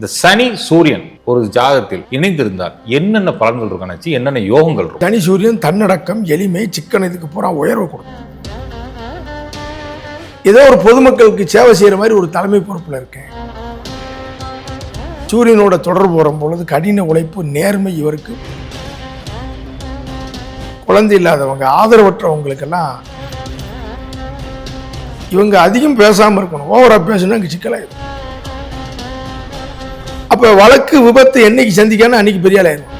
இந்த சனி சூரியன் ஒரு ஜாதகத்தில் இணைந்திருந்தால் என்னென்ன பலன்கள் இருக்கும் என்னென்ன யோகங்கள் இருக்கும்? சனி சூரியன் தன்னடக்கம் எளிமை சிக்கன் இதுக்கு பூரா உயர்வு கொடுக்கும். ஏதோ ஒரு பொதுமக்களுக்கு சேவை செய்யற மாதிரி ஒரு தலைமை பொறுப்புல இருக்கேன். சூரியனோட தொடர்பு வரும் பொழுது கடின உழைப்பு நேர்மை இவருக்கு. குழந்தை இல்லாதவங்க ஆதரவற்றவங்களுக்கெல்லாம் இவங்க அதிகம் பேசாமல் இருக்கணும். ஓவரா பேசணும் இங்க சிக்கலாயிரும் அப்ப வழக்கு விபத்து என்னைக்கு சந்திக்கான்னு அன்னைக்கு பெரிய ஆளாயிரும்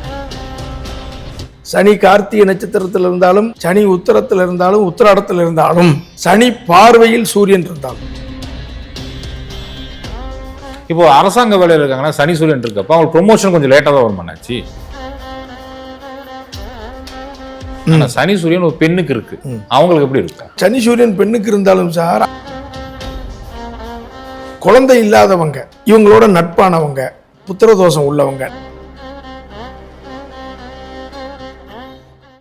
சனி கார்த்திகை நட்சத்திரத்தில் இருந்தாலும் சனி உத்தரத்தில் இருந்தாலும் உத்திராடத்தில் இருந்தாலும் சனி பார்வையில் சூரியன் இருந்தாலும். இப்போ அரசாங்க வேலையில் இருக்காங்கன்னா சனி சூரியன் இருக்கப்ப அவங்களுக்கு ப்ரொமோஷன் கொஞ்சம் லேட்டாக தான் வரும் அண்ணாச்சி. ஆனா சனி சூரியன் ஒரு பெண்ணுக்கு இருக்கு. அவங்களுக்கு எப்படி இருக்கும் சனி சூரியன் பெண்ணுக்கு இருந்தாலும் சார் குழந்தை இல்லாதவங்க இவங்களோட நட்பானவங்க புத்திரதோஷம் உள்ளவங்க.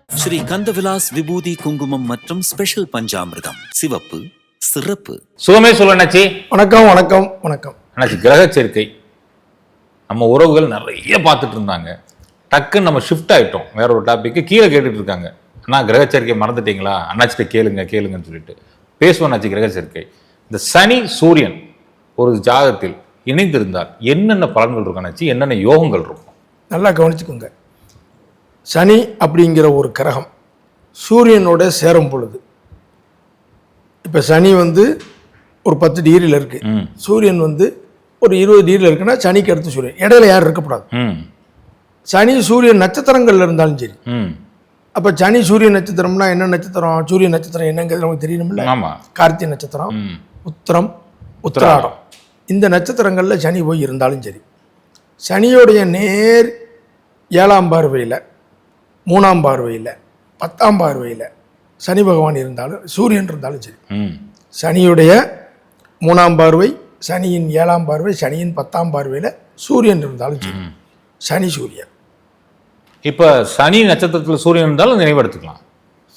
ஸ்ரீ கந்தவிலாஸ் விபூதி குங்குமம் மற்றும் ஸ்பெஷல் பஞ்சாமிர்தம். சிவப்பு சிறப்பு. சுகமே சொல்ல அண்ணாச்சி. வணக்கம் வணக்கம் வணக்கம். அண்ணாச்சி கிரக சேர்க்கை. நம்ம உறவுகள் நிறைய பார்த்துட்டு இருந்தாங்க. டக்குன்னு நம்ம ஷிஃப்ட் ஆயிட்டோம். வேற ஒரு டாபிக்கு கீழே கேட்டுட்டு இருக்காங்க. அண்ணா கிரக சேர்க்கை மறந்துட்டீங்களா? அண்ணாச்சிட்ட கேளுங்க கேளுங்கன்னு சொல்லிட்டு. பேசுவோம் அண்ணாச்சி கிரக சேர்க்கை. இந்த சனி சூரியன் ஒரு ஜாதகத்தில் இணைந்திருந்தால் என்னென்ன பலன்கள் இருக்கும் அண்ணாச்சி? என்னென்ன யோகங்கள் இருக்கும்? நல்லா கவனிச்சுக்கோங்க. சனி அப்படிங்கிற ஒரு கிரகம் சூரியனோட சேரும் பொழுது. இப்போ சனி வந்து ஒரு பத்து டிகிரியில் இருக்கு. ம். சூரியன் வந்து ஒரு இருபது டிகிரியில் இருக்குன்னா சனிக்கு அடுத்து சூரியன். இடையில யாரும் இருக்கக்கூடாது. ம். சனி சூரியன் நட்சத்திரங்கள்ல இருந்தாலும் சரி. ம். அப்போ சனி சூரிய நட்சத்திரம்னா என்ன நட்சத்திரம்? சூரிய நட்சத்திரம் என்னங்கிறது நமக்கு தெரியணும்ல. கார்த்திகை நட்சத்திரம் உத்திரம் உத்திராடம். இந்த நட்சத்திரங்களில் சனி போய் இருந்தாலும் சரி. சனியோடைய நேர் ஏழாம் பார்வையில் மூணாம் பார்வையில் பத்தாம் பார்வையில் சனி பகவான் இருந்தாலும் சூரியன் இருந்தாலும் சரி. ம். சனியுடைய மூணாம் பார்வை சனியின் ஏழாம் பார்வை சனியின் பத்தாம் பார்வையில் சூரியன் இருந்தாலும் சரி. சனி சூரியன். இப்போ சனி நட்சத்திரத்தில் சூரியன் இருந்தாலும் நினைவெடுத்துக்கலாம்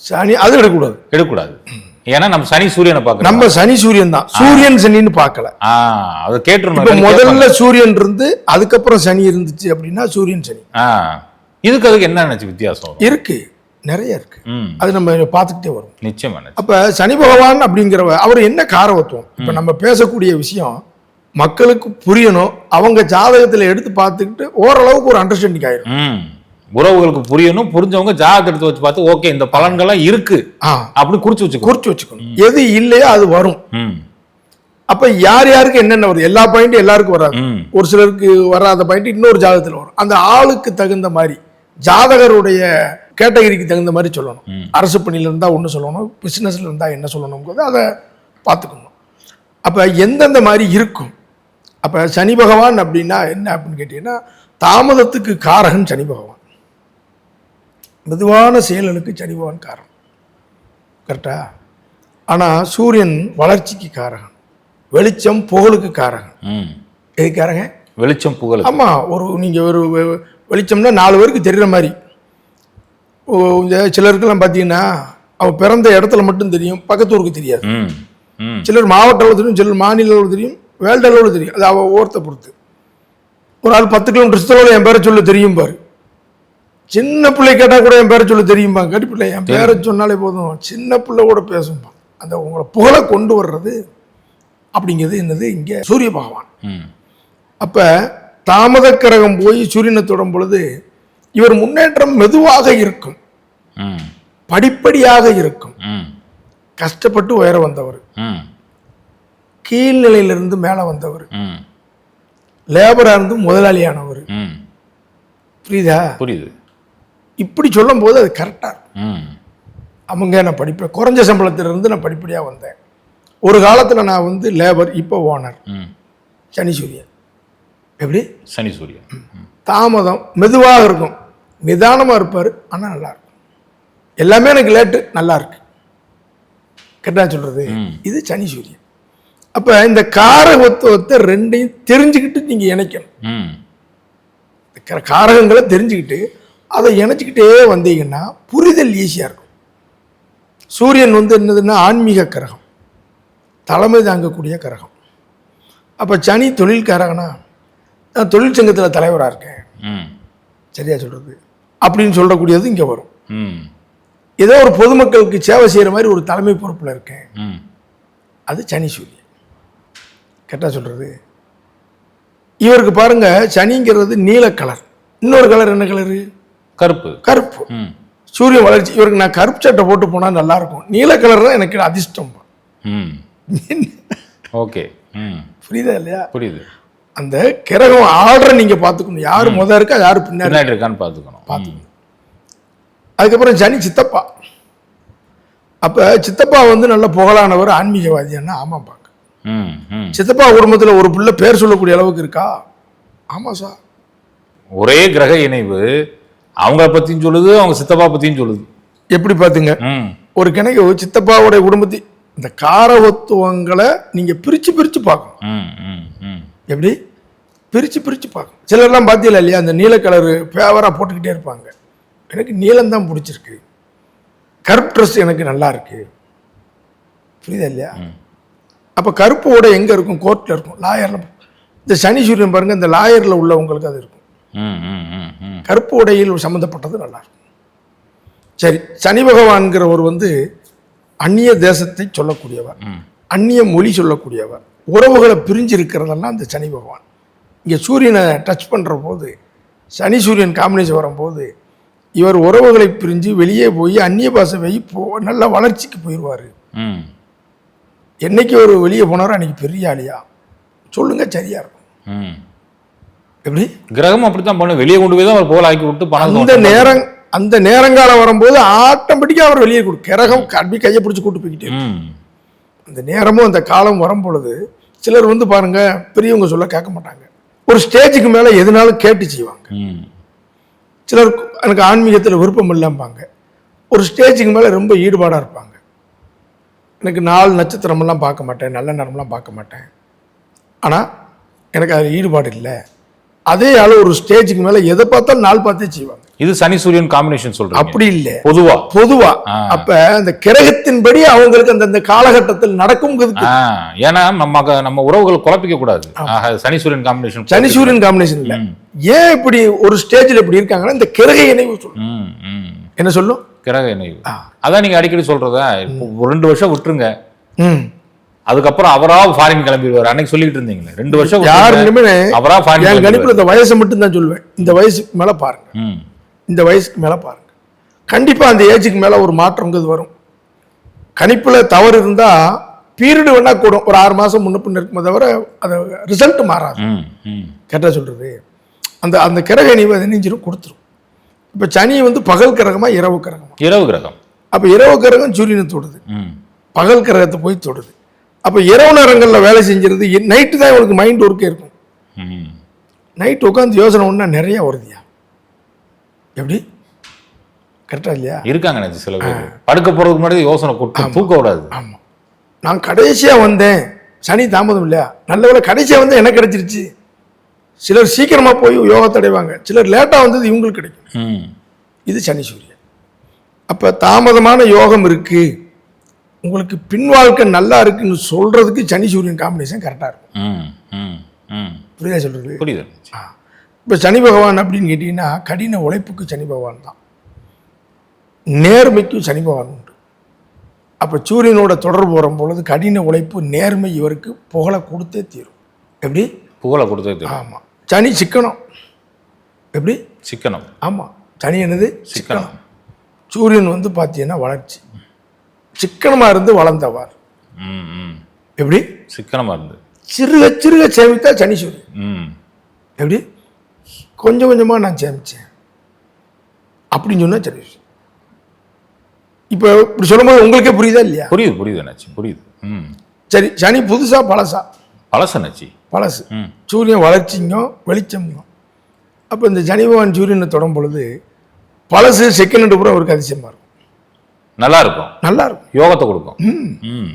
சனி அது எடுக்கக்கூடாது. எடுக்கக்கூடாது. ஏன்னா நம்ம சனி சூரியனை பார்க்கணும் நம்ம சனி சூரியன் தான். சூரியன் சனின்னு பார்க்கல. அதை கேட்டுருணும் முதல்ல சூரியன் இருந்து அதுக்கப்புறம் சனி இருந்துச்சு அப்படின்னா சூரியன் சனி. இதுக்கு அதுக்கு என்ன நினைச்சு வித்தியாசம் இருக்கு. நிறைய இருக்கு. அது நம்ம பார்த்துக்கிட்டே வரும். நிச்சயம் அப்ப சனி பகவான் அப்படிங்கிறவ அவர் என்ன காரவத்துவம் இப்ப நம்ம பேசக்கூடிய விஷயம் மக்களுக்கு புரியணும் அவங்க ஜாதகத்துல எடுத்து பார்த்துக்கிட்டு ஓரளவுக்கு ஒரு அண்டர்ஸ்டாண்டிங் ஆயிரும். உறவுகளுக்கு புரியணும் புரிஞ்சவங்க ஜாதகத்தை எடுத்து வச்சு பார்த்து ஓகே இந்த பலன்கள்லாம் இருக்கு. ஆ. அப்படி குறிச்சு வச்சுக்கோ குறிச்சு வச்சுக்கணும். எது இல்லையோ அது வரும். அப்ப யார் யாருக்கு என்னென்ன வரும்? எல்லா பாயிண்ட்டும் எல்லாருக்கும் வராது. ஒரு சிலருக்கு வராத பாயிண்ட் இன்னொரு ஜாதகத்துல வரும். அந்த ஆளுக்கு தகுந்த மாதிரி ஜாதகருடைய கேட்டகரிக்கு தகுந்த மாதிரி சொல்லணும். அரசு பணியில இருந்தா ஒன்று சொல்லணும் பிசினஸ்ல இருந்தா என்ன சொல்லணுங்கிறது அதை பார்த்துக்கணும். அப்ப எந்தெந்த மாதிரி இருக்கும்? அப்ப சனி பகவான் அப்படின்னா என்ன அப்படின்னு கேட்டீங்கன்னா தாமதத்துக்கு காரகன் சனி பகவான். மெதுவான செயல்களுக்கு சனி பகவான் காரணம். கரெக்டா? ஆனா சூரியன் வளர்ச்சிக்கு காரகன் வெளிச்சம் புகழுக்கு காரகன் ம். எதுக்காரங்க வெளிச்சம் புகழ் ஆமா ஒரு நீங்க ஒரு வெளிச்சம்னா நாலு பேருக்கு தெரியுற மாதிரி. சிலருக்கெல்லாம் பார்த்தீங்கன்னா அவன் பிறந்த இடத்துல மட்டும் தெரியும் பக்கத்து ஊருக்கு தெரியாது. சிலர் மாவட்ட அளவு தெரியும் சிலர் மாநில அளவு தெரியும் வேல்டு அளவில் தெரியும். அது அவ ஓரத்தை பொறுத்து. ஒரு ஆள் பத்து கிலோமீட்டர் சுத்தளவில் என் பேரை சொல்ல தெரியும் பாரு. சின்ன பிள்ளை கேட்டால் கூட என் பேரை சொல்ல தெரியும்பா. கட்டி பிள்ளை என் பேரை சொன்னாலே போதும். சின்ன பிள்ளை கூட பேசும்பா. அந்த உங்களை புகழை கொண்டு வர்றது அப்படிங்கிறது என்னது? இங்கே சூரிய பகவான். ம். அப்ப தாமத கிரகம் போய் சூரியனை தொடும் பொழுது இவர் முன்னேற்றம் மெதுவாக இருக்கும். ம். படிப்படியாக இருக்கும். ம். கஷ்டப்பட்டு உயர வந்தவர். ம். கீழ்நிலையிலிருந்து மேலே வந்தவர். ம். லேபரா இருந்து முதலாளியானவர். ம். புரியுதா? புரியுது. இப்படி சொல்லும் போது அது கரெக்டாக இருக்கும். ம். அவங்க நான் படிப்பேன் குறைஞ்ச சம்பளத்திலிருந்து நான் படிப்படியாக வந்தேன். ஒரு காலத்தில் நான் வந்து லேபர் இப்போ ஓனர் ம். சனி சூரியன் எப்படி? சனி சூரியன் தாமதம் மெதுவாக இருக்கும். நிதானமாக இருப்பார் ஆனால் நல்லா இருக்கும். எல்லாமே எனக்கு லேட்டு நல்லா இருக்கு. கரெக்டா சொல்றது? ம். இது சனி சூரியன் அப்போ இந்த காரகத்துவத்தை ரெண்டையும் தெரிஞ்சுக்கிட்டு நீங்கள் இணைக்கணும். காரகங்களை தெரிஞ்சுக்கிட்டு அதை இணைச்சிக்கிட்டே வந்தீங்கன்னா புரிதல் ஈஸியாக இருக்கும். சூரியன் வந்து என்னதுன்னா ஆன்மீக கிரகம். தலைமை தாங்கக்கூடிய கிரகம். அப்போ சனி தொழில் காரகனா நான் தொழிற்சங்கத்தில் தலைவராக இருக்கேன். ம். சரியா சொல்கிறது அப்படின்னு சொல்லக்கூடியது இங்கே வரும். ம். ஏதோ ஒரு பொதுமக்களுக்கு சேவை செய்கிற மாதிரி ஒரு தலைமை பொறுப்பில் இருக்கேன். ம். அது சனி சூரியன். கரெக்டாக சொல்கிறது இவருக்கு பாருங்க சனிங்கிறது நீல கலர் இன்னொரு கலர் என்ன கலரு கருப்பு. கருப்பு. ம். சூரியன் வளர்ச்சி இவருக்கு நான் கருப்பு சட்டை போட்டு போனால் நல்லா இருக்கும் நீல கலர் தான் எனக்கு அதிர்ஷ்டம். ம். ஓகே. ம். புரியுதா இல்லையா? புரியுது. அந்த கிரகம் ஆர்டரை நீங்க பார்த்துக்கணும். யார் முத இருக்கா யார் பின்னாடி இருக்கான்னு பார்த்துக்கணும். பார்த்துக்கணும். அதுக்கப்புறம் சனி சித்தப்பா. அப்ப சித்தப்பா வந்து நல்ல புகழானவர் ஆன்மீகவாதியானா ஆமாப்பாங்க ம் ம். சித்தப்பா குடும்பத்துல ஒரு பிள்ளை பேர் சொல்லக்கூடிய அளவுக்கு இருக்கா? ஆமா சார். ஒரே கிரக இணைவு அவங்கள பத்தியும் சொல்லுது அவங்க சித்தப்பா பத்தியும் சொல்லுது. எப்படி பாத்துங்க? ம். ஒரு கிணக்கு சித்தப்பாவுடைய குடும்பத்தை இந்த காரவத்துவங்களை நீங்க பிரிச்சு பிரிச்சு பார்க்கணும். எப்படி? பிரித்து பிரித்து பார்க்கணும். சிலர்லாம் பார்த்தீங்களா இல்லையா அந்த நீல கலரு ஃபேவராக போட்டுக்கிட்டே இருப்பாங்க. எனக்கு நீலம் தான் பிடிச்சிருக்கு. கருப்பு ட்ரெஸ் எனக்கு நல்லா இருக்கு. புரியுதா இல்லையா? அப்போ கருப்பு உடை எங்கே இருக்கும்? கோர்ட்டில் இருக்கும். லாயரில் இந்த சனி சூரியன் பாருங்க இந்த லாயரில் உள்ளவங்களுக்கு அது இருக்கும். கருப்பு உடையில் சம்மந்தப்பட்டது நல்லா சரி சனி பகவான்கிறவர் வந்து அந்நிய தேசத்தை சொல்லக்கூடியவர். அந்நிய மொழி சொல்லக்கூடியவர். உறவுகளை பிரிஞ்சு இருக்கிறதெல்லாம் இந்த சனி பகவான். இங்கே சூரியனை டச் பண்ணுற போது சனி சூரியன் காம்பினேஷன் வரும்போது இவர் உறவுகளை பிரிஞ்சு வெளியே போய் அந்நிய பாஷை வை போ நல்ல வளர்ச்சிக்கு போயிடுவார் ம். என்னைக்கு ஒரு வெளியே போனாரோ அன்னைக்கு பெரிய ஆளியா? சொல்லுங்க சரியா இருக்கும். ம். எப்படி? கிரகம் அப்படித்தான் பண்ணு வெளியே கொண்டு போய் தான் அவர் போல ஆக்கி விட்டு பணம் அந்த. நேரம் அந்த நேரங்காலம் வரும்போது ஆட்டோமேட்டிக்காக அவர் வெளியே கொடு. கிரகம் கல்வி கையை பிடிச்சி கூட்டு போய்கிட்டே அந்த நேரமும் அந்த காலம் வரும் பொழுது சிலர் வந்து பாருங்க பெரியவங்க சொல்ல கேட்க மாட்டாங்க. ஒரு ஸ்டேஜுக்கு மேலே எதுனாலும் கேட்டு செய்வாங்க. சிலர் எனக்கு ஆன்மீகத்தில் விருப்பம் இல்லைம்பாங்க. ஒரு ஸ்டேஜுக்கு மேலே ரொம்ப ஈடுபாடாக இருப்பாங்க. எனக்கு நாள் நட்சத்திரமெல்லாம் பார்க்க மாட்டேன் நல்ல நேரம்லாம் பார்க்க மாட்டேன். ஆனால் எனக்கு அதில் ஈடுபாடு இல்லை. அதே ஆள் ஒரு ஸ்டேஜுக்கு மேலே எதை பார்த்தாலும் நாள் பார்த்தே செய்வாங்க. இது சனி சூரியன் காம்பினேஷன் சொல்றீங்க. அப்படி இல்லை. பொதுவா. பொதுவா. அப்ப அந்த கிரகத்தின்படி அவங்களுக்கு அந்த காலகட்டத்தில் ஆ, ஏன்னா நம்ம நம்ம உறவுகள் குழப்பிக்க கூடாது. சனி சூரியன் காம்பினேஷன் சனி சூரியன் காம்பினேஷன் இல்ல. ஏன் இப்படி ஒரு ஸ்டேஜ்ல இப்படி இருக்காங்கன்னா இந்த கிரக இணைவு சொல்லும் என்ன சொல்லும்? கிரக இணைவு. அதான் நீங்க அடிக்கடி சொல்றதா? ரெண்டு வருஷம் விட்டுருங்க. அதுக்கப்புறம் அவரா ஃபாரின் கிளம்பிடுவார். அன்னைக்கு சொல்லிட்டு இருந்தீங்களே. ரெண்டு வருஷம் யார் விட்டுருங்க, நிமிடம் அவரா ஃபாரின். கணிப்புல இந்த வயசை மட்டும் தான் சொல்லுவேன் இந்த வயசுக்கு மேல பாருங்க. இந்த வயசுக்கு மேல பாருங்க. கண்டிப்பா அந்த ஏஜுக்கு மேல ஒரு மாற்றங்கிறது வரும். கணிப்புல தவறு இருந்தா பீரியடு வேணா கூடும். ஒரு ஆறு மாசம் முன்ன பின்ன இருக்குமே தவிர அது ரிசல்ட் மாறாது. ம் ம். கேட்டா சொல்றது? அந்த அந்த கிரக இணைவு அது நெஞ்சிரும் கொடுத்துரும். இப்போ சனி வந்து பகல் கிரகமா இரவு கிரகமா? இரவு கிரகம். அப்போ இரவு கிரகம் சூரியனை தொடுது. பகல் கிரகத்தை போய் தொடுது. அப்போ இரவு நேரங்களில் வேலை செஞ்சிருது. நைட்டு தான் இவனுக்கு மைண்ட் ஒர்க்கே இருக்கும். நைட் உட்காந்து யோசனை ஒன்றா நிறைய வருதுயா? எப்படி? கரெக்டா இல்லையா? இருக்காங்க நினைச்சு சில பேர். படுக்க போறதுக்கு முன்னாடி யோசனை கொட்டு தூக்க விடாது ஆமாம் நான் கடைசியாக வந்தேன். சனி தாமதம் இல்லையா? நல்ல வேளை கடைசியாக வந்து எனக்கு கிடைச்சிருச்சு. சிலர் சீக்கிரமாக போய் யோகத்தை அடைவாங்க. சிலர் லேட்டாக வந்தது இவங்களுக்கு கிடைக்கும். இது சனி சூரியன். அப்போ தாமதமான யோகம் இருக்கு. உங்களுக்கு பின் வாழ்க்கை நல்லா இருக்குன்னு சொல்றதுக்கு சனி சூரியன் காம்பினேஷன் கரெக்டாக இருக்கும். ம் ம் ம். புரியுதா சொல்றது? புரியுது. இப்போ சனி பகவான் அப்படின்னு கேட்டிங்கன்னா கடின உழைப்புக்கு சனி பகவான் தான். நேர்மைக்கும் சனி பகவான் உண்டு. அப்போ சூரியனோட தொடர்பு வரும் பொழுது கடின உழைப்பு நேர்மை இவருக்கு புகழை கொடுத்தே தீரும். எப்படி? புகழை கொடுத்தது தெரியும். ஆமாம் சனி சிக்கனம். எப்படி? சிக்கனம். ஆமாம் சனி என்னது? சிக்கனம். சூரியன் வந்து பார்த்தீங்கன்னா வளர்ச்சி. சிக்கனமாக இருந்து வளர்ந்தவார். எப்படி? சிக்கனமா இருந்து. சிறுக சிறுக சேமித்தா சனி சூரியன். ம். எப்படி? கொஞ்சம் கொஞ்சமாக நான் சேமித்தேன் அப்படின்னு சொன்னா சனி சூரியன். இப்போ இப்படி சொல்லும்போது உங்களுக்கே புரியுதா இல்லையா? புரியுது புரியுது அண்ணாச்சி புரியுது. ம். சரி சனி புதுசா பழசா? பழசு அண்ணாச்சி. பழசு. சூரியன் வளர்ச்சிங்கும் வெளிச்சம்ங்கும். அப்போ இந்த சனி பகவான் சூரியனை தொடும் பொழுது பழசு செகண்ட் பூரா அவருக்கு அதிசயமாக இருக்கும். நல்லா இருக்கும் நல்லா இருக்கும் யோகத்தை கொடுக்கும். ம்.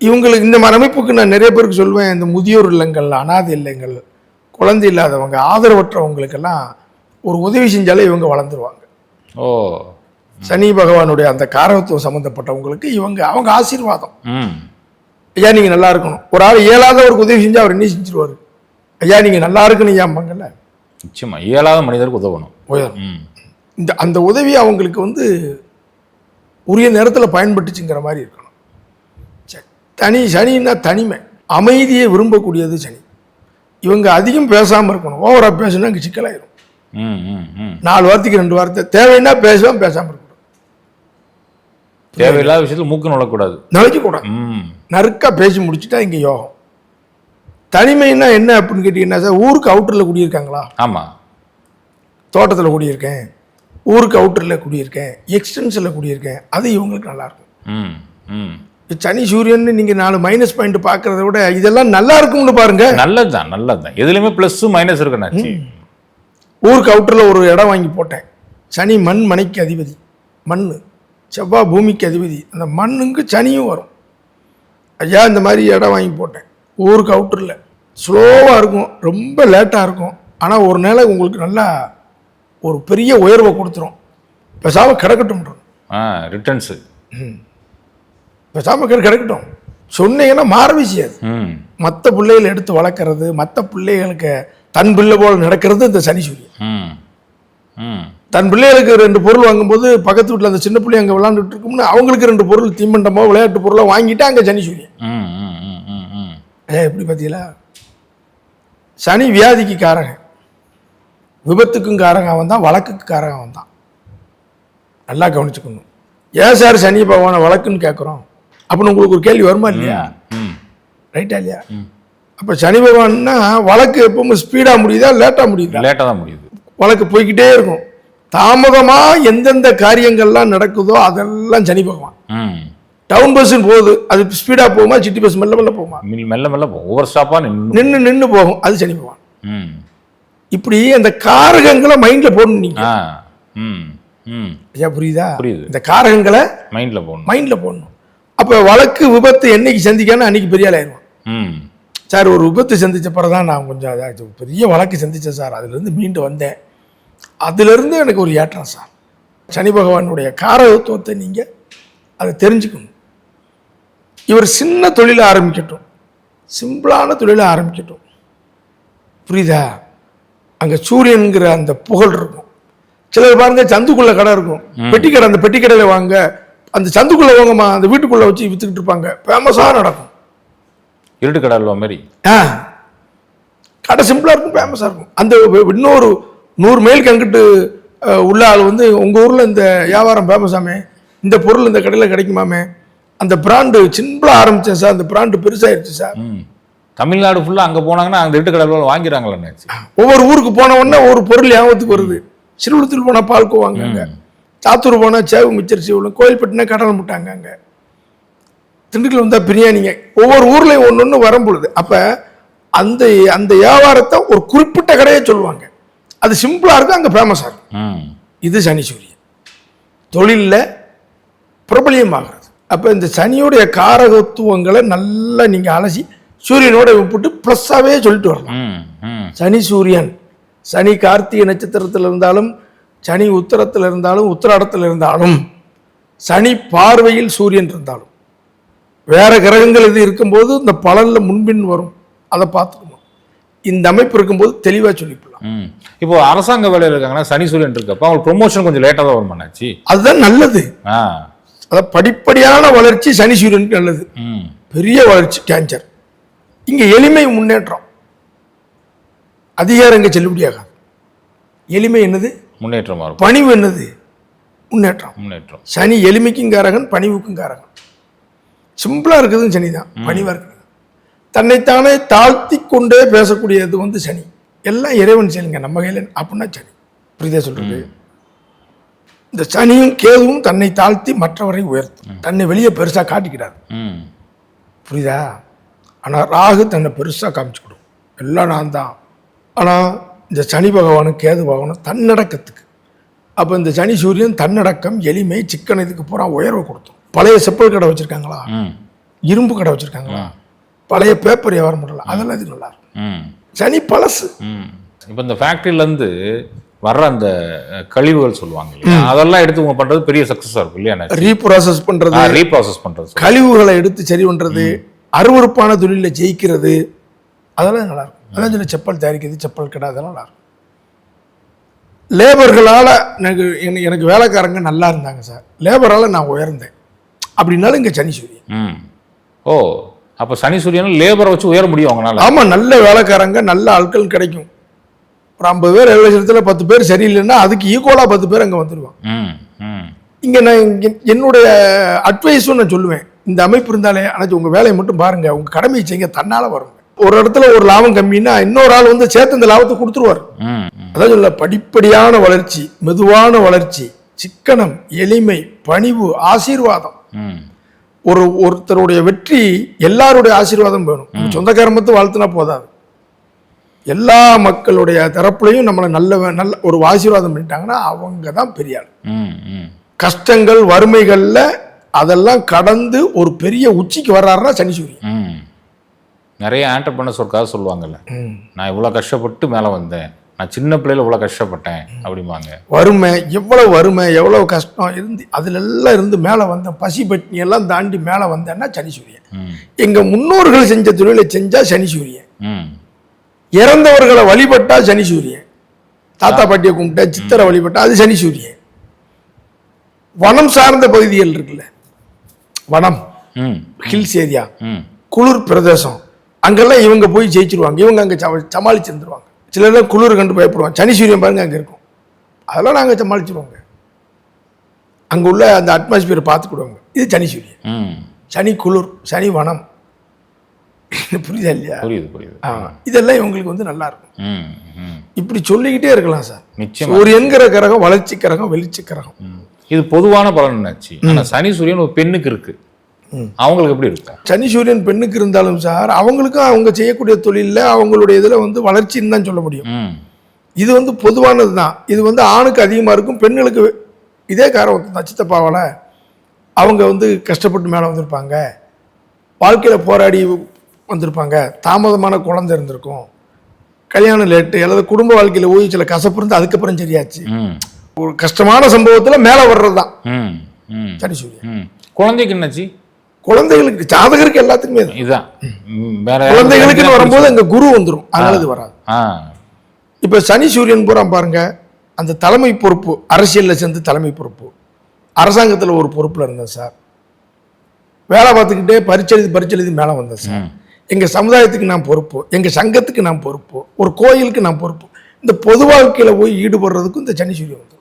இவங்களுக்கு இந்த மாதிரி அமைப்புக்கு நான் நிறைய பேருக்கு சொல்வேன் இந்த முதியோர் இல்லங்கள் அனாதை இல்லங்கள் குழந்தை இல்லாதவங்க ஆதரவற்றவங்களுக்கெல்லாம் ஒரு உதவி செஞ்சாலே இவங்க வளர்ந்துருவாங்க. ஓ. சனி பகவானுடைய அந்த காரகத்துவம் சம்மந்தப்பட்டவங்களுக்கு இவங்க அவங்க ஆசீர்வாதம். ம். ஐயா நீங்கள் நல்லா இருக்கணும். ஒரு ஆள் இயலாதவருக்கு உதவி செஞ்சால் அவர் என்ன செஞ்சிருவார்? ஐயா நீங்கள் நல்லா இருக்குன்னு ஐயாம்பாங்கல்ல நிச்சயமா. இயலாத மனிதருக்கு உதவணும். இந்த அந்த உதவி அவங்களுக்கு வந்து உரிய நேரத்தில் பயன்பட்டுச்சுங்கிற மாதிரி இருக்கணும். சரி. தனி சனின்னா தனிமை. அமைதியை விரும்பக்கூடியது சனி. இவங்க அதிகம் பேசாமல் இருக்கணும். ஓவராக பேசணும்னா இங்கே சிக்கலாயிரும். ம் ம் ம். நாலு வார்த்தைக்கு ரெண்டு வார்த்தை. தேவைன்னா பேசுவேன் பேசாமல் இருக்கணும் தேவையில்லாத விஷயத்துல மூக்கு நுழக்கூடாது. நினைக்கக்கூடாது ம். நறுக்கா பேசி முடிச்சுட்டா இங்கே யோகம். தனிமைன்னா என்ன அப்படின்னு கேட்டிங்கன்னா சார் ஊருக்கு அவுட்டரில் குடியிருக்காங்களா? ஆமா. தோட்டத்தில் குடியிருக்கேன். ஊருக்கு அவுட்டரில் குடியிருக்கேன் எக்ஸ்டென்ஷனில் குடியிருக்கேன் அது இவங்களுக்கு நல்லாயிருக்கும் ம் ம். சனி சூரியன் நீங்கள் நாலு மைனஸ் பாயிண்ட் பார்க்கறத விட இதெல்லாம் நல்லா இருக்கும்னு பாருங்க. நல்லதுதான் நல்லதுதான். எதுலையுமே ப்ளஸ் மைனஸ் இருக்குண்ணாச்சி ஊருக்கு அவுட்டரில் ஒரு இடம் வாங்கி போட்டேன். சனி மண் மனைக்கு அதிபதி. மண் செவ்வாய் பூமிக்கு அதிபதி. அந்த மண்ணுக்கு சனியும் வரும். ஐயா இந்த மாதிரி இடம் வாங்கி போட்டேன். ஊருக்கு அவுட்டரில் ஸ்லோவாக இருக்கும் ரொம்ப லேட்டாக இருக்கும். ஆனால் ஒரு நாளை உங்களுக்கு நல்லா ஒரு பெரிய உயர்வை கொடுத்துரும். பேசாமல் கிடக்கட்டும் ரிட்டர்ன்ஸு பேசாமல் கிட கிடக்கட்டும். சொன்னீங்கன்னா மாறவே செய்யாது ம். மற்ற பிள்ளைகளை எடுத்து வளர்க்குறது மற்ற பிள்ளைகளுக்கு தன் பிள்ளை போல் நடக்கிறது இந்த சனி சூரியன். ம். ம். தன் பிள்ளைகளுக்கு ரெண்டு பொருள் வாங்கும்போது பக்கத்து வீட்டில் அந்த சின்ன பிள்ளை அங்கே விளாண்டுட்டு இருக்கும்னு அவங்களுக்கு ரெண்டு பொருள் தீமண்டமோ விளையாட்டு பொருளோ வாங்கிட்டு அங்கே சனி சூரியன். ஏ எப்படி பார்த்தீங்களா சனி வியாதிக்கு காரகன். விபத்துக்கும் காரகம் அவன் தான் வழக்குக்கு காரகம் அவன் தான். நல்லா கவனிச்சுக்கணும். ஏன் சார் சனி பகவானை வழக்குன்னு கேட்குறோம் அப்படின்னு உங்களுக்கு ஒரு கேள்வி வருமா இல்லையா? ம் ரைட்டா இல்லையா? அப்போ சனி பகவான்னா வழக்கு எப்பவுமே ஸ்பீடாக முடியுதா லேட்டாக முடியுதா? லேட்டாக தான் முடியுது. வழக்கு போய்க்கிட்டே இருக்கும். தாமதமாக எந்தெந்த காரியங்கள்லாம் நடக்குதோ அதெல்லாம் சனி பகவான். டவுன் பஸ்ஸுன்னு போகுது அது ஸ்பீடாக போகுமா சிட்டி பஸ் மெல்ல மெல்ல போகுமா? மெல்ல மெல்ல போகும் ஒவ்வொரு ஸ்டாப்பாக நின்று நின்று நின்று போகும் அது சனி பகவான். இப்படி அந்த காரகங்களை மைண்டில் போடணும் நீங்கள் ஐயா புரியுதா? புரியுது. இந்த காரகங்களை மைண்டில் போகணும் மைண்டில் போடணும். அப்போ வழக்கு விபத்து என்னைக்கு சந்திக்கான்னு அன்னைக்கு பெரிய ஆள் ஆயிடுவான். ம். சார் ஒரு விபத்து சந்திச்ச பிறகு தான் நான் கொஞ்சம் அதாச்சு பெரிய வழக்கு சந்தித்தேன் சார். அதுலேருந்து மீண்டு வந்தேன். அதுலேருந்து எனக்கு ஒரு ஏற்றம் சார். சனி பகவானுடைய காரகத்துவத்தை நீங்கள் அதை தெரிஞ்சுக்கணும். இவர் சின்ன தொழிலை ஆரம்பிக்கட்டும். சிம்பிளான தொழிலை ஆரம்பிக்கட்டும். புரியுதா? அங்கே சூரியனுங்கிற அந்த புகழ் இருக்கும். சிலர் பாருங்க சந்துக்குள்ள கடை இருக்கும். பெட்டி கடை அந்த பெட்டி கடையில் வாங்க அந்த சந்துக்குள்ள வாங்கம்மா அந்த வீட்டுக்குள்ள வச்சு வித்துக்கிட்டு இருப்பாங்க. ஃபேமஸாக நடக்கும். இருட்டு கடை அல்வா மாதிரி ஆ. கடை சிம்பிளாக இருக்கும் ஃபேமஸாக இருக்கும். அந்த இன்னொரு நூறு மைலுக்கு அங்கிட்டு உள்ள ஆள் வந்து உங்கள் ஊரில் இந்த வியாபாரம் ஃபேமஸாமே இந்த பொருள் இந்த கடையில் கிடைக்குமாமே? அந்த பிராண்டு சிம்பிளாக ஆரம்பித்தேன் சார். அந்த பிராண்டு பெருசாயிருச்சு சார். தமிழ்நாடு ஃபுல்லாக அங்கே போனாங்கன்னா அந்த இருட்டு கடை அல்வா வாங்கிறாங்களேண்ணாச்சி ஒவ்வொரு ஊருக்கு போன உடனே ஒரு பொருள் ஞாபகத்துக்கு வருது. சிறுவலத்தில் போனால் பால் கோவாங்க அங்கே சாத்தூர் போனால் சேவு மிச்சர் சீவலும் கோயில்பட்டினா கடலை முட்டாங்க அங்கே. திண்டுக்கல் வந்தால் பிரியாணிங்க. ஒவ்வொரு ஊர்லேயும் ஒன்று ஒன்று வரும் பொழுது அப்போ அந்த அந்த வியாபாரத்தை ஒரு குறிப்பிட்ட கடையை சொல்லுவாங்க. அது சிம்பிளாக இருக்கும் அங்கே ஃபேமஸாக இருக்கும். இது சனி சூரியன். தொழிலில் பிரபலியமாகிறது. அப்போ இந்த சனியுடைய காரகத்துவங்களை நல்லா நீங்கள் அலசி சூரியனோட விட்டுட்டு ப்ளஸ்ஸாகவே சொல்லிட்டு வரலாம். சனி சூரியன். சனி கார்த்திகை நட்சத்திரத்தில் இருந்தாலும் சனி உத்தரத்தில் இருந்தாலும் உத்திராடத்தில் இருந்தாலும் சனி பார்வையில் சூரியன் இருந்தாலும் வேற கிரகங்கள் இது இருக்கும்போது இந்த பலனில் முன்பின் வரும். அதை பார்த்துக்கணும். இந்த அமைப்பு இருக்கும்போது தெளிவாக சொல்லிக்கலாம் ம். இப்போ அரசாங்க வேலையில் இருக்காங்கன்னா சனி சூரியன் இருக்கப்ப அவங்களுக்கு ப்ரொமோஷன் கொஞ்சம் லேட்டாக தான் வரும் பண்ணாச்சு அதுதான் நல்லது. அதாவது படிப்படியான வளர்ச்சி சனி சூரியனுக்கு நல்லது. பெரிய வளர்ச்சி கேன்சர் இங்கே எளிமை முன்னேற்றம். அதிகாரம் இங்கே செல்லுபடியாகாது. எளிமை என்னது? முன்னேற்றமாக இருக்கும். பணிவு என்னது? முன்னேற்றம். முன்னேற்றம். சனி எளிமைக்கும் காரகன் பணிவுக்கும் காரகன். சிம்பிளாக இருக்குதுன்னு சனி தான். பணிவாக இருக்குது தன்னைத்தானே தாழ்த்தி கொண்டே பேசக்கூடியது வந்து சனி. எல்லாம் இறைவன் செய்யுங்க நம்ம கையில் அப்படின்னா சனி. புரியுதா சொல்றது? இந்த சனியும் கேதுவும் தன்னை தாழ்த்தி மற்றவரை உயர்த்தும். தன்னை வெளியே பெருசாக காட்டிக்கிடாது புரியுதா? ஆனால் ராகு தன்னை பெருசாக காமிச்சுக்கிடும் எல்லாம் நான் தான். ஆனால் இந்த சனி பகவானும் கேது பகவானும் தன்னடக்கத்துக்கு. அப்போ இந்த சனி சூரியன் தன்னடக்கம் எளிமை சிக்கன் இதுக்கு பூரா உயர்வை கொடுத்தோம். பழைய செப்பல் கடை வச்சுருக்காங்களா? இரும்பு கடை வச்சுருக்காங்களா? பழைய பேப்பர் வியாபாரம் பண்ணல அதெல்லாம் இது நல்லா சனி பழசு. ம். இப்போ இந்த ஃபேக்ட்ரியிலேருந்து வர்ற அந்த கழிவுகள் சொல்லுவாங்க இல்லையா? அதெல்லாம் எடுத்து உங்க பண்றது பெரிய சக்ஸஸாக இருக்கும் இல்லையா? ரீப்ராசஸ் பண்ணுறது ரீப்ராசஸ் பண்றது. சொல்லுங்க. கழிவுகளை எடுத்து சரி பண்ணுறது அருவருப்பான தொழிலில் ஜெயிக்கிறது அதெல்லாம் நல்லா இருக்கும் அதான் சொல்ல செப்பல் தயாரிக்கிறது செப்பல் கடை அதெல்லாம் நல்லா இருக்கும் லேபர்களால் எனக்கு எனக்கு வேலைக்காரங்க நல்லா இருந்தாங்க சார். லேபரால் நான் உயர்ந்தேன். அப்படின்னாலும் இங்கே சனி சூரியன் ம். ஓ அப்போ சனி சூரியன் லேபரை வச்சு உயர முடியும் அவங்களால ஆமாம் நல்ல வேலைக்காரங்க நல்ல ஆட்கள் கிடைக்கும். ஒரு ஐம்பது பேர் ஏழு லட்சத்தில் பத்து பேர் சரியில்லைன்னா அதுக்கு ஈக்குவலாக பத்து பேர் அங்கே வந்துடுவாங்க ம் ம். இங்கே நான் இங்க- என்னுடைய அட்வைஸும் நான் சொல்லுவேன். இந்த அமைப்பு இருந்தாலே ஆனால் உங்கள் வேலையை மட்டும் பாருங்கள் உங்கள் கடமையை செய்யுங்க. தன்னால் வரும். ஒரு இடத்துல ஒரு லாபம் கம்மின்னா இன்னொரு ஆள் வந்து சேர்த்து இந்த லாபத்தை கொடுத்துருவார். அதான் சொல்ல படிப்படியான வளர்ச்சி மெதுவான வளர்ச்சி சிக்கனம் எளிமை பணிவு ஆசீர்வாதம். ஒரு ஒருத்தருடைய வெற்றி எல்லாருடைய ஆசீர்வாதம் வேணும். சொந்தக்காரன் மட்டும் வாழ்த்துனா போதாது. எல்லா மக்களுடைய தரப்புலையும் நம்மளை நல்ல நல்ல ஒரு ஆசீர்வாதம் பண்ணிட்டாங்கன்னா அவங்க தான் பெரிய ஆள் கஷ்டங்கள் வறுமைகளில் அதெல்லாம் கடந்து ஒரு பெரிய உச்சிக்கு வர்றாருன்னா சனி சூரியன் ம். நிறைய ஆண்டர்பனர்ஸ் ஒரு கதை சொல்லுவாங்கல்ல. நான் இவ்வளோ கஷ்டப்பட்டு மேலே வந்தேன். நான் சின்ன பிள்ளையில இவ்வளோ கஷ்டப்பட்டேன் அப்படிம்பாங்க. வறுமை எவ்வளவு வறுமை எவ்வளவு கஷ்டம் இருந்து அதுல எல்லாம் இருந்து மேலே வந்தேன். பசி பட்டினி எல்லாம் தாண்டி மேலே வந்தேன்னா சனி சூரியன் ம். எங்க முன்னோர்கள் செஞ்ச தொழிலை செஞ்சா சனி சூரியன் ம். இறந்தவர்களை வழிபட்டா சனி சூரியன் தாத்தா பாட்டியை கும்பிட்டா சித்தரை வழிபட்டா அது சனி சூரியன் வனம் சார்ந்த பகுதிகள் இருக்குல்ல. வனம் ம். ஹில்ஸ் ஏரியா ம். குளிர் பிரதேசம். அங்கெல்லாம் இவங்க போய் ஜெயிச்சிருவாங்க. இவங்க அங்கே சம சமாளிச்சு இருந்துருவாங்க சிலர்லாம் குளிர் கண்டு பயப்படுவாங்க. சனி சூரியன் பாருங்க அங்கே இருக்கும். அதெல்லாம் நாங்கள் சமாளிச்சிருவோங்க. அங்கே உள்ள அந்த அட்மாஸ்பியரை பார்த்துக்கிடுவாங்க. இது சனி சூரியன் ம். சனி குளிர் சனி வனம். புரியுதா இல்லையா? புரியுது புரியுது. இதெல்லாம் இவங்களுக்கு வந்து நல்லா இருக்கும் இப்படி சொல்லிக்கிட்டே இருக்கலாம் சார். நிச்சயமா. சூரியன்கிற கிரகம் வளர்ச்சி கிரகம் வெளிச்ச கிரகம். இது பொதுவான பலன் என்னாச்சு? ஆனா சனி சூரியன் ஒரு பெண்ணுக்கு இருக்கு. அவங்களுக்கு எப்படி இருக்கும் சனி சூரியன் பெண்ணுக்கு இருந்தாலும் சார் அவங்களுக்கும் அவங்க செய்யக்கூடிய தொழிலில் அவங்களுடைய இதில் வந்து வளர்ச்சின்னு தான் சொல்ல முடியும். இது வந்து பொதுவானது தான். இது வந்து ஆணுக்கு அதிகமாக இருக்கும் பெண்களுக்கு இதே காரணம் தான் சித்தப்பாவால். அவங்க வந்து கஷ்டப்பட்டு மேலே வந்திருப்பாங்க. வாழ்க்கையில் போராடி வந்திருப்பாங்க. தாமதமான குழந்தை இருந்திருக்கும். கல்யாணம் லேட்டு அல்லது குடும்ப வாழ்க்கையில் ஓய்வு சில கசப்பு இருந்து அதுக்கப்புறம் சரியாச்சு. ஒரு கஷ்டமான சம்பவத்தில் மேலே வர்றது தான் சனி சூரியன் குழந்தைக்கு என்னாச்சு? குழந்தைகளுக்கு ஜாதகருக்கு எல்லாத்துக்குமே இது. இதுதான். குழந்தைகளுக்குன்னு வரும்போது அங்கே குரு வந்துடும் அதனால வராது. இப்போ சனி சூரியன் பூரா பாருங்க. அந்த தலைமை பொறுப்பு அரசியலில் சேர்ந்து தலைமை பொறுப்பு. அரசாங்கத்தில் ஒரு பொறுப்பில் இருந்தேன் சார். வேலை பார்த்துக்கிட்டே பரிச்செழுதி பரிச்செழுதி மேலே வந்தேன் சார். எங்கள் சமுதாயத்துக்கு நான் பொறுப்பு எங்கள் சங்கத்துக்கு நான் பொறுப்பு ஒரு கோயிலுக்கு நான் பொறுப்பு. இந்த பொது வாழ்க்கையில் போய் ஈடுபடுறதுக்கும் இந்த சனி சூரியன் வந்துடும்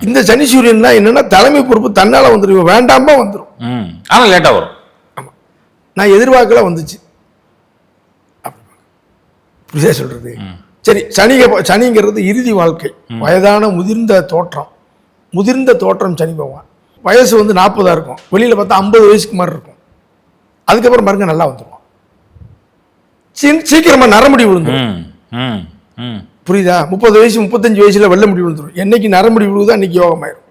இந்த சனி சூரியன்னா என்னன்னா தலைமை பொறுப்பு தன்னால் வந்துடும் வேண்டாமா வந்துடும் ம். ஆனா லேட்டா வரும். நான் எதிர்பார்க்கல வந்துச்சு. புரியுதா சொல்றது? சரி சனிக சனிங்கிறது இறுதி வாழ்க்கை. வயதான முதிர்ந்த தோற்றம். முதிர்ந்த தோற்றம் சனி பகவான். வயசு வந்து நாற்பதா இருக்கும். வெளியில பார்த்தா ஐம்பது வயசுக்கு மாதிரி இருக்கும். அதுக்கப்புறம் பாருங்க நல்லா வந்துருவான் சீ- சீக்கிரமா நரமுடி விழுந்துரும். ம். ம். ம். புரியுதா? முப்பது வயசு முப்பத்தஞ்சு வயசுல வெள்ள முடி விழுந்துரும். என்னைக்கு நரமுடி விழுகுதோ அன்னைக்கு யோகமாயிரும்.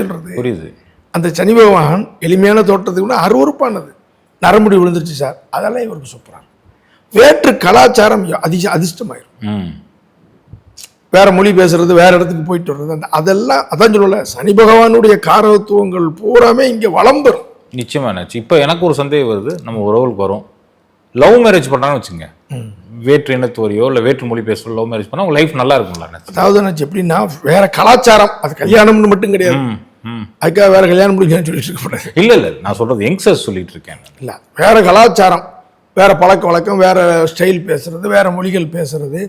சொல்றது? புரியுது. அந்த சனி பகவான் எளிமையான தோட்டத்தை விட அருவறுப்பானது நரமுடி விழுந்துருச்சு சார். அதெல்லாம் இவருக்கு சூப்பராக வேற்று கலாச்சாரம் அதிக அதிர்ஷ்டமாயிரும். ம். வேற மொழி பேசுறது வேற இடத்துக்கு போயிட்டு வர்றது அந்த அதெல்லாம் அதான் சொல்லல. சனி பகவானுடைய காரகத்துவங்கள் பூராமே இங்கே வளம் பெறும். நிச்சயமா என்னாச்சு இப்போ எனக்கு ஒரு சந்தேகம் வருது. நம்ம உறவுகளுக்கு வரும். லவ் மேரேஜ் பண்ணுறாங்கன்னு வச்சுங்க வேற்று இனத்தோரையோ இல்லை வேற்று மொழி பேசுகிற லவ் மேரேஜ் பண்ணால் அவங்க லைஃப் நல்லா இருக்கும்ல? அதாவது நான் எப்படின்னா வேற கலாச்சாரம் அது கல்யாணம்னு மட்டும் கிடையாது. அதுக்காக வேற கல்யாணம் முடிக்கணும்னு சொல்லிட்டு இருக்க இல்லை இல்லை நான் சொல்கிறது யங்ஸ்டர்ஸ் சொல்லிட்டு இருக்கேன். இல்லை வேற கலாச்சாரம் வேற பழக்க வழக்கம் வேற ஸ்டைல் பேசுறது வேற மொழிகள் பேசுறது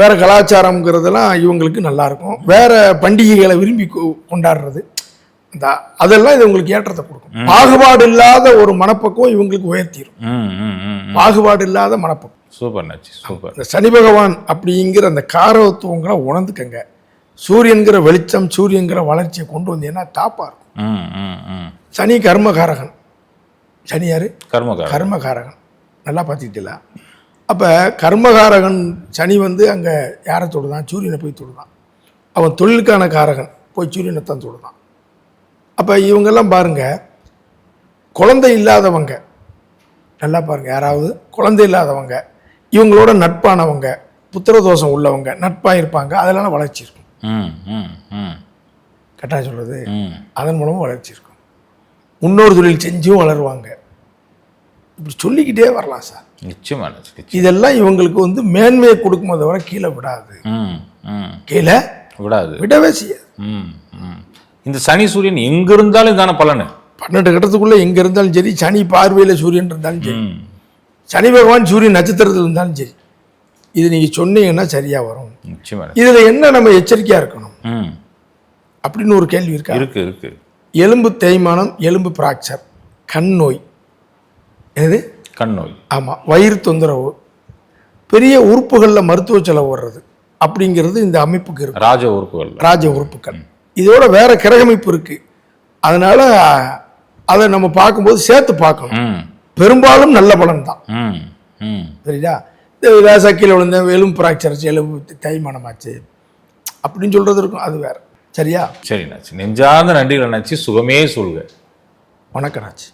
வேற கலாச்சாரம்ங்கிறதெல்லாம் இவங்களுக்கு நல்லா இருக்கும் வேற பண்டிகைகளை விரும்பி கொண்டாடுறது. அந்த அதெல்லாம் இது உங்களுக்கு ஏற்றத்தை கொடுக்கும். பாகுபாடு இல்லாத ஒரு மனப்பக்குவம் இவங்களுக்கு உயர்த்திடும். பாகுபாடு இல்லாத மனப்பக்குவம். சூப்பர் அண்ணாச்சி சூப்பர். இந்த சனி பகவான் அப்படிங்கிற அந்த காரவத்துவங்களை உணர்ந்துக்கங்க. சூரியன்கிற வெளிச்சம் சூரியன்கிற வளர்ச்சியை கொண்டு வந்தீங்கன்னா டாப்பா இருக்கும். ம் ம் ம். சனி கர்மகாரகன். சனி யாரு? கர்மகாரம் கர்மகாரகன். நல்லா பார்த்துக்கிட்டீங்களா? அப்போ கர்மகாரகன் சனி வந்து அங்கே யாரை தொடுதான்? சூரியனை போய் தொடுதான். அவன் தொழிலுக்கான காரகன் போய் சூரியனை தான் தொடுதான். அப்போ இவங்கெல்லாம் பாருங்க குழந்தை இல்லாதவங்க. நல்லா பாருங்க யாராவது குழந்தை இல்லாதவங்க இவங்களோட நட்பானவங்க புத்திரதோஷம் உள்ளவங்க நட்பாக இருப்பாங்க அதெல்லாம் வளர்ச்சி இருக்கும். கரெக்டாக சொல்கிறது அதன் மூலமும் வளர்ச்சி இருக்கும். முன்னோர் தொழில் செஞ்சும் வளருவாங்க. இப்படி சொல்லிக்கிட்டே வரலாம் சார். நிச்சயமா. இதெல்லாம் இவங்களுக்கு வந்து மேன்மையை கொடுக்குமே தவிர கீழே விடாது. கீழே விடாது. விடவே செய்யாது. இந்த சனி சூரியன் எங்க இருந்தாலும் இதான பலனு. பன்னெண்டு கட்டத்துக்குள்ளே எங்கே இருந்தாலும் சரி சனி பார்வையில் சூரியன் இருந்தாலும் சரி. சனி பகவான் சூரியன் நட்சத்திரத்தில் இருந்தாலும் சரி இது நீங்கள் சொன்னீங்கன்னா சரியாக வரும். இதில் என்ன நம்ம எச்சரிக்கையாக இருக்கணும்? ம். அப்படின்னு ஒரு கேள்வி இருக்கா? இருக்கு இருக்கு. எலும்பு தேய்மானம் எலும்பு பிராக்சர் கண் நோய். எது கண் நோய். ஆமாம் வயிறு தொந்தரவு பெரிய உறுப்புகளில் மருத்துவ செலவு வர்றது அப்படிங்கிறது இந்த அமைப்புக்கு இருக்கும் ராஜ உறுப்புகள். ராஜ உறுப்புகள். இதோட வேற கிரகமைப்பு இருக்கு. அதனால அதை நம்ம பார்க்கும்போது சேர்த்து பார்க்கணும். பெரும்பாலும் நல்ல பலன் தான் ம் ம். சரிங்களா இந்த லேசா கீழே விழுந்த எலும்பு பிராக்சர் எலும்பு தேய்மானமாச்சு அப்படின்னு சொல்றது இருக்கும் அது வேற. சரியா? சரி அண்ணாச்சி நெஞ்சார்ந்த நன்றிகள் அண்ணாச்சி சுகமே சொல்க. வணக்கம் ராஜ்